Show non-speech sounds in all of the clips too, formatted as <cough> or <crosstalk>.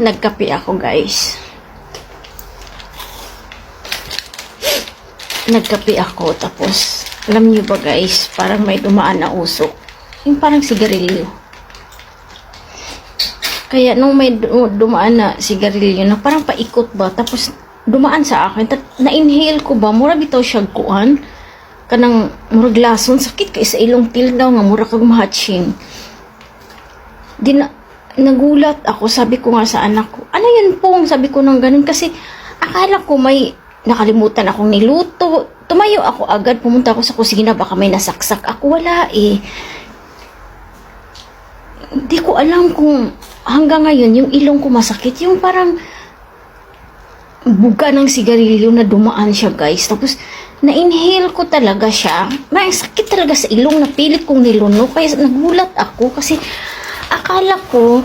Nagkape ako, guys. Nagkape ako, tapos, alam niyo ba, guys, parang may dumaan na usok. Yung parang sigarilyo. Kaya nung may du- dumaan na sigarilyo na parang paikot ba, tapos dumaan sa akin, na-inhale ko ba, mura bitaw siya kuan, kanang murag lason, sakit kay sa ilong tildaw nga, mura kag mahatching. Di na, nagulat ako, sabi ko nga sa anak ko, ano yun pong, sabi ko nang ganun, kasi akala ko may nakalimutan akong niluto. Tumayo ako agad, pumunta ako sa kusina, baka may nasaksak ako, wala eh. Hindi ko alam kung hanggang ngayon yung ilong ko masakit, yung parang buga ng sigarilyo na dumaan siya guys. Tapos na-inhale ko talaga siya. May sakit talaga sa ilong na pilit kong niluno. Kaya nagulat ako kasi akala ko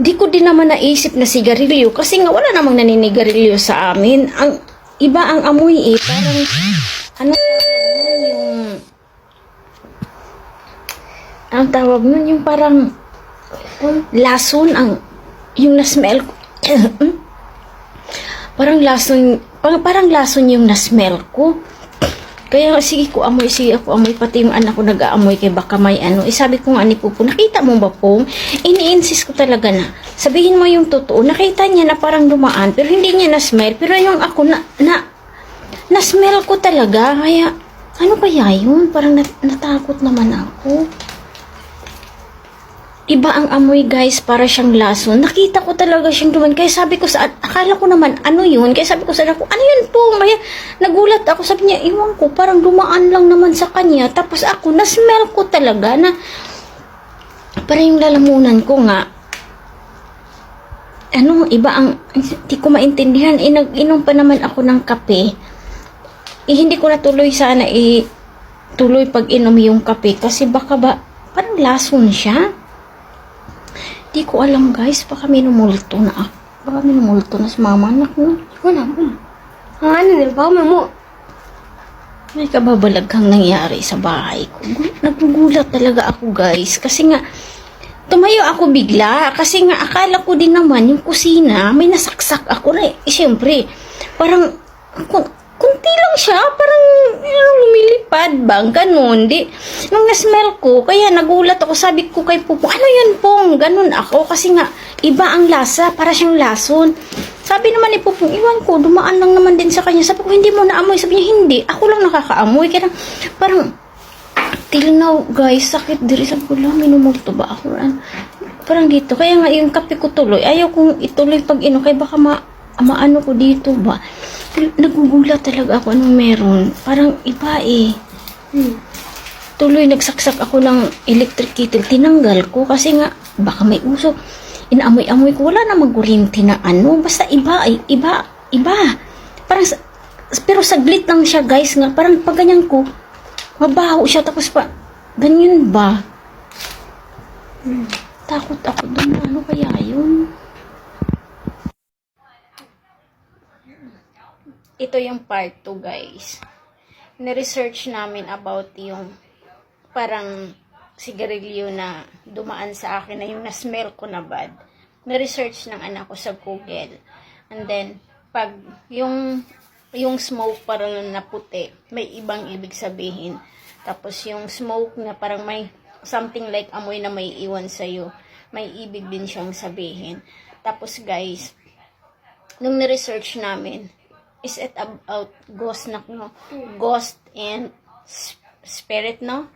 di ko din naman naisip na sigarilyo kasi nga wala namang naninigarilyo sa amin. Ang iba ang amoy eh. Parang ano tawag yung ang tawag nun yung parang lason ang yung na-smell ko. <coughs> parang lason parang, parang lason yung na-smell ko. Kaya sige ko amoy, sige ako amoy, pati yung anak ko nag-aamoy kay baka may ano. Eh sabi ko nga ni Pupo, nakita mo ba po? Ini-insist ko talaga na, sabihin mo yung totoo. Nakita niya na parang dumaan, pero hindi niya na-smell. Pero yung ako na, na, na-smell ko talaga. Kaya, ano kaya yun? Parang nat- natakot naman ako. Iba ang amoy guys, para siyang lason. Nakita ko talaga siyang duman. Kaya sabi ko sa, akala ko naman, ano yun? Kaya sabi ko sa anak ano yun po? Kaya nagulat ako. Sabi niya, iwan ko, parang dumaan lang naman sa kanya. Tapos ako, na-smell ko talaga na, parang yung lalamunan ko nga, ano, iba ang, hindi ko maintindihan. Eh, nag-inom pa naman ako ng kape. Eh, hindi ko natuloy sana eh, tuloy pag inom yung kape. Kasi baka ba, parang lason siya. Di ko alam guys, baka minumulto na ako. Baka minumulto na si mama anak no. Wala mo. Ang ano nila ba mo? May kababalaghang nangyari sa bahay ko. Gu- Nagugulat talaga ako guys. Kasi nga, tumayo ako bigla. Kasi nga, akala ko din naman yung kusina, may nasaksak ako na eh. Siyempre, parang, kunti lang siya. Parang, ano, lumilipad bang, ganun. Di, nung na-smell ko, kaya nagulat ako. Sabi ko kay Pupo, ano yun pong? Ganun ako. Kasi nga, iba ang lasa. Para siyang lason. Sabi naman ni Pupong, iwan ko, dumaan lang naman din sa kanya. Sabi ko, hindi mo naamoy. Sabi niya, hindi. Ako lang nakakaamoy. Kaya parang, till now, guys, sakit diri. Sabi ko lang, minumulto ba ako? Parang dito. Kaya nga, yung kape ko tuloy. Ayaw kong ituloy pag ino. Kaya baka ma, maano ko dito ba? Nagugulat talaga ako anong meron. Parang iba eh. Hmm. Tuloy nagsaksak ako ng electric kettle. Tinanggal ko kasi nga, baka may usok. Inaamoy-amoy ko. Wala namang kuryente na ano. Basta iba ay iba. Iba. Parang, sa- pero saglit lang siya guys nga. Parang pag ganyan ko, mabaho siya. Tapos pa, ganyan ba? Hmm, Takot ako doon. Ano kaya yun? Ito yung part 2 guys. Niresearch namin about yung parang sigarilyo na dumaan sa akin na yung na-smell ko na bad. Na-research ng anak ko sa Google. And then, pag yung yung smoke parang na puti, may ibang ibig sabihin. Tapos yung smoke na parang may something like amoy na may iwan sa'yo, may ibig din siyang sabihin. Tapos guys, nung ni-research namin, is it about ghost na, no? Ghost and spirit, no?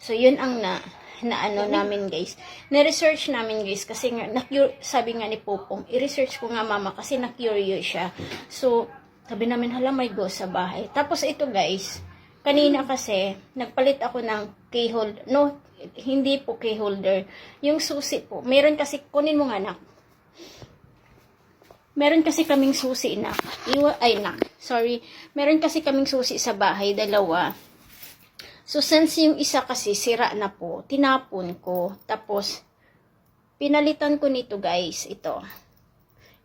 So, yun ang na, na ano namin, guys. Na-research namin, guys, kasi nga, na sabi nga ni Popong, i-research ko nga, mama, kasi na-curious siya. So, sabi namin, hala, may ghost sa bahay. Tapos, ito, guys, kanina kasi, nagpalit ako ng key holder. No, hindi po key holder. Yung susi po. Meron kasi, kunin mo nga, anak. Meron kasi kaming susi na. Iwa, ay na. Sorry. Meron kasi kaming susi sa bahay, dalawa. So, since yung isa kasi sira na po, tinapon ko. Tapos, pinalitan ko nito guys, ito.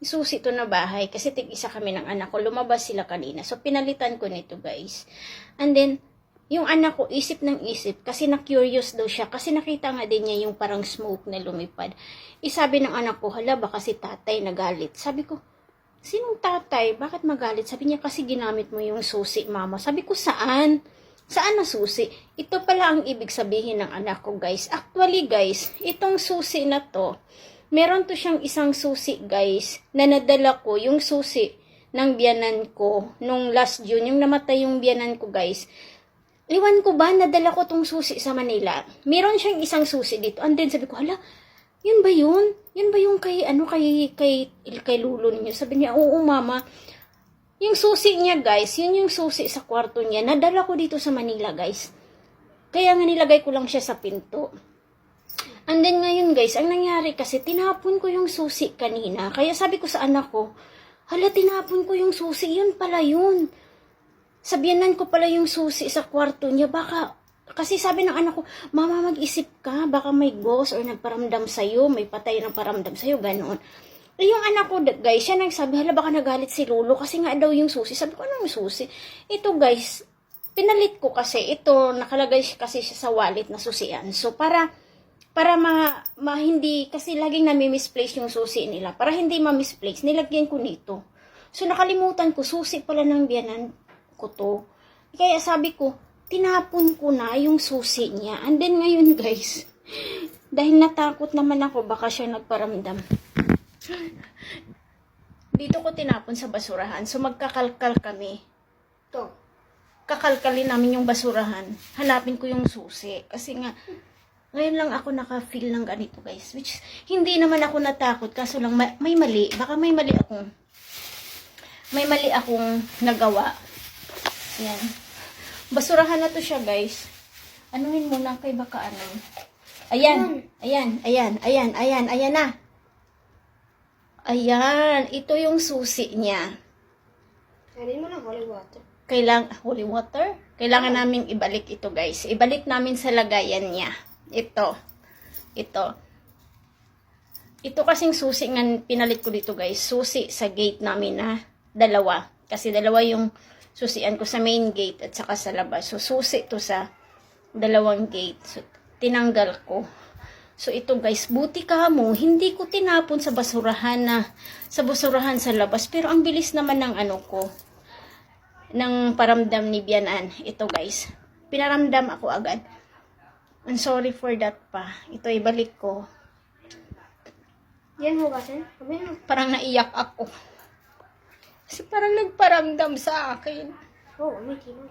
Susi to na bahay, kasi tig isa kami ng anak ko, lumabas sila kanina. So, pinalitan ko nito guys. And then, yung anak ko, isip ng isip, kasi na-curious daw siya, kasi nakita nga din niya yung parang smoke na lumipad. Isabi ng anak ko, hala, baka si tatay nagalit. Sabi ko, sinong tatay? Bakit magalit? Sabi niya, kasi ginamit mo yung susi, mama. Sabi ko, saan? Saan na susi? Ito pala ang ibig sabihin ng anak ko, guys. Actually, guys, itong susi na to, meron to siyang isang susi, guys, na nadala ko, yung susi ng biyanan ko, nung last June, yung namatay yung biyanan ko, guys. Iwan ko ba, nadala ko tong susi sa Manila. Meron siyang isang susi dito. And then sabi ko, hala, yun ba yun? Yun ba yung kay, ano, kay, kay, kay lulo ninyo? Sabi niya, oo, mama. Yung susi niya, guys, yun yung susi sa kwarto niya. Nadala ko dito sa Manila, guys. Kaya nga nilagay ko lang siya sa pinto. And then ngayon, guys, ang nangyari kasi, tinapon ko yung susi kanina. Kaya sabi ko sa anak ko, hala, tinapon ko yung susi. Yun pala yun. Sabihanan ko pala yung susi sa kwarto niya. Baka, kasi sabi ng anak ko, Mama, mag-isip ka. Baka may ghost or nagparamdam sa'yo. May patay ng paramdam sa'yo. Ganon. Eh, yung anak ko, guys, siya nagsabi, hala, baka nagalit si Lolo kasi nga daw yung susi. Sabi ko, anong susi? Ito, guys, pinalit ko kasi. Ito, nakalagay kasi siya sa wallet na susian. So, para, para ma, ma hindi, kasi laging nami-misplace yung susi nila. Para hindi ma-misplace, nilagyan ko nito. So, nakalimutan ko, susi pala ng biyanan ko to. Kaya sabi ko, tinapon ko na yung susi niya. And then ngayon, guys, <laughs> dahil natakot naman ako, baka siya nagparamdam. Dito ko tinapon sa basurahan. So, magkakalkal kami. To. Kakalkalin namin yung basurahan. Hanapin ko yung susi. Kasi nga, ngayon lang ako naka-feel ng ganito, guys. Which, hindi naman ako natakot. Kaso lang, ma- may mali. Baka may mali akong, may mali akong nagawa. Yan. Basurahan na to siya, guys. Anuhin muna kay baka ano. Ayan. Ayan. Ayan. Ayan. Ayan. Ayan na. Ayan. Ito yung susi niya. Anin mo ng holy water. Kailang holy water. Kailangan namin ibalik ito, guys. Ibalik namin sa lagayan niya. Ito. Ito. Ito kasing susi nga pinalit ko dito, guys. Susi sa gate namin na dalawa. Kasi dalawa yung susian ko sa main gate at saka sa labas. So, susi to sa dalawang gate. So, tinanggal ko. So, ito guys, buti ka mo, hindi ko tinapon sa basurahan na, sa basurahan sa labas. Pero ang bilis naman ng ano ko, ng paramdam ni Bianan. Ito guys, pinaramdam ako agad. I'm sorry for that pa. Ito ibalik ko. Yan. Kami na. Parang naiyak ako. Kasi parang nagparamdam sa akin. Oo, may kino.